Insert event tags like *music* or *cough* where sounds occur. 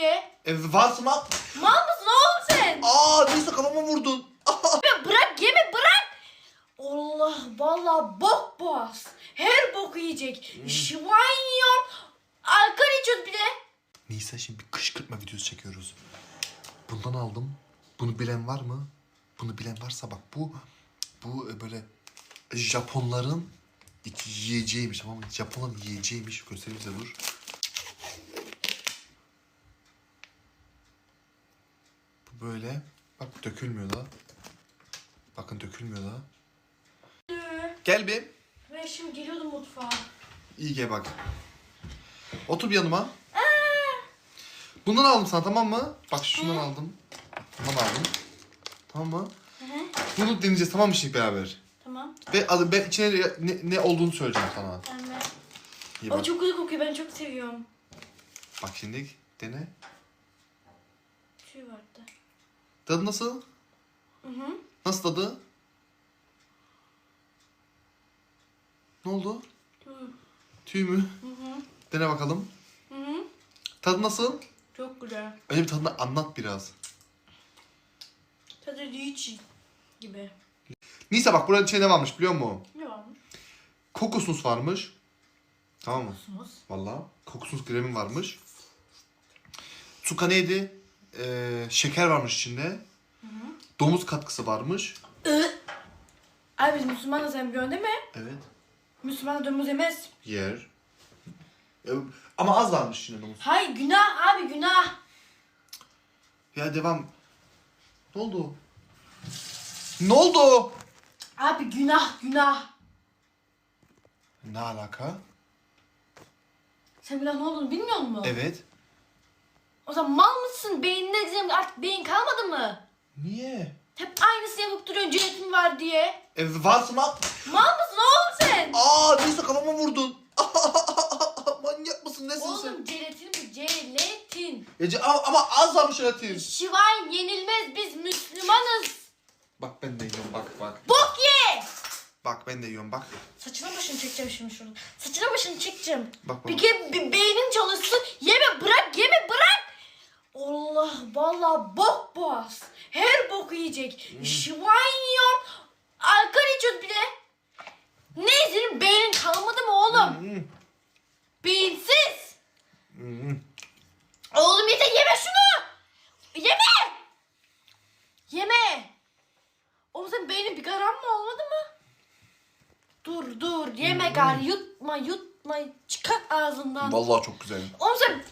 diye. E, varsın lan. Mal mısın oğlum sen? Aa neyse kafama vurdun. *laughs* Ya bırak yeme bırak. Allah vallahi bok boğaz. Her boku yiyecek. Şivan yiyor. Alkol içiyoruz bir de. Nisa şimdi bir kışkırtma videosu çekiyoruz. Bundan aldım. Bunu bilen var mı? Bunu bilen varsa bak bu bu e, böyle Japonların yiyeceğiymiş tamam mı? Japonların yiyeceğiymiş. Göstereyim size dur. Böyle. Bak dökülmüyor da. Bakın dökülmüyor da. Gel bir. Ben şimdi geliyordum mutfağa. İyi gel bak. Otur bir yanıma. Bundan aldım sana tamam mı? Bak şundan aldım. Bundan aldım. Tamam mı? Bunu deneyeceğiz tamam mı şimdi beraber? Tamam. Ve adı ben içine ne, ne olduğunu söyleyeceğim sana. Evet. İyi O bak. çok güzel kokuyor. Ben çok seviyorum. Bak şimdi dene. Bir şey vardı. Tadı nasıl? Hı hı. Nasıl tadı? Ne oldu? Hı Tüy mü? hı. Dene bakalım. Hı hı. Tadı nasıl? Çok güzel. Önce bir tadını anlat biraz. Tadı liçi gibi. Neyse bak burada içinde ne varmış biliyor musun? Ne varmış? Kokosnus varmış. Tamam mı? Sus. Valla. Kokosnus kremi varmış. Suka neydi? Ee, şeker varmış içinde. Domuz katkısı varmış. Abi biz Müslümanız biliyorsun değil mi? Evet. Müslüman domuz yemez. Yer. Ee, Ama az varmış içinde domuz. Hay günah abi günah. Ya devam. Ne oldu? Ne oldu? Abi günah günah. Ne alaka? Sen günah ne olduğunu bilmiyor musun? Evet. O zaman mal mısın? Beynine diyeceğim artık beyin kalmadı mı? Niye? Hep aynısını yapıp duruyorsun jelatin var diye. E, varsın lan. Mal mısın oğlum sen? Aa neyse kafama vurdun. *laughs* Manyak mısın nesin sen? Oğlum jelatin bu jelatin. Ya, ce- ama, ama az varmış jelatin. Şivayn yenilmez biz Müslümanız. Bak ben de yiyorum bak bak. Bok ye. Bak ben de yiyorum bak. Saçına başını çekeceğim şimdi şunu. Saçına başını çekeceğim. Bak, bak. Bir bir beynin çalışsın. Yeme bırak yeme bırak. Allah vallahi bok boğaz. Her boku yiyecek. Şivayn yiyor. Alkol içiyoruz bir de. Ne senin beynin kalmadı mı oğlum? Hmm, Beyinsiz. hmm. Oğlum yeter yeme şunu. Yeme. Yeme. Oğlum senin beynin bir gram mı olmadı mı? Dur dur yeme gari yutma yutma çıkart ağzından. Vallahi çok güzel. Oğlum sen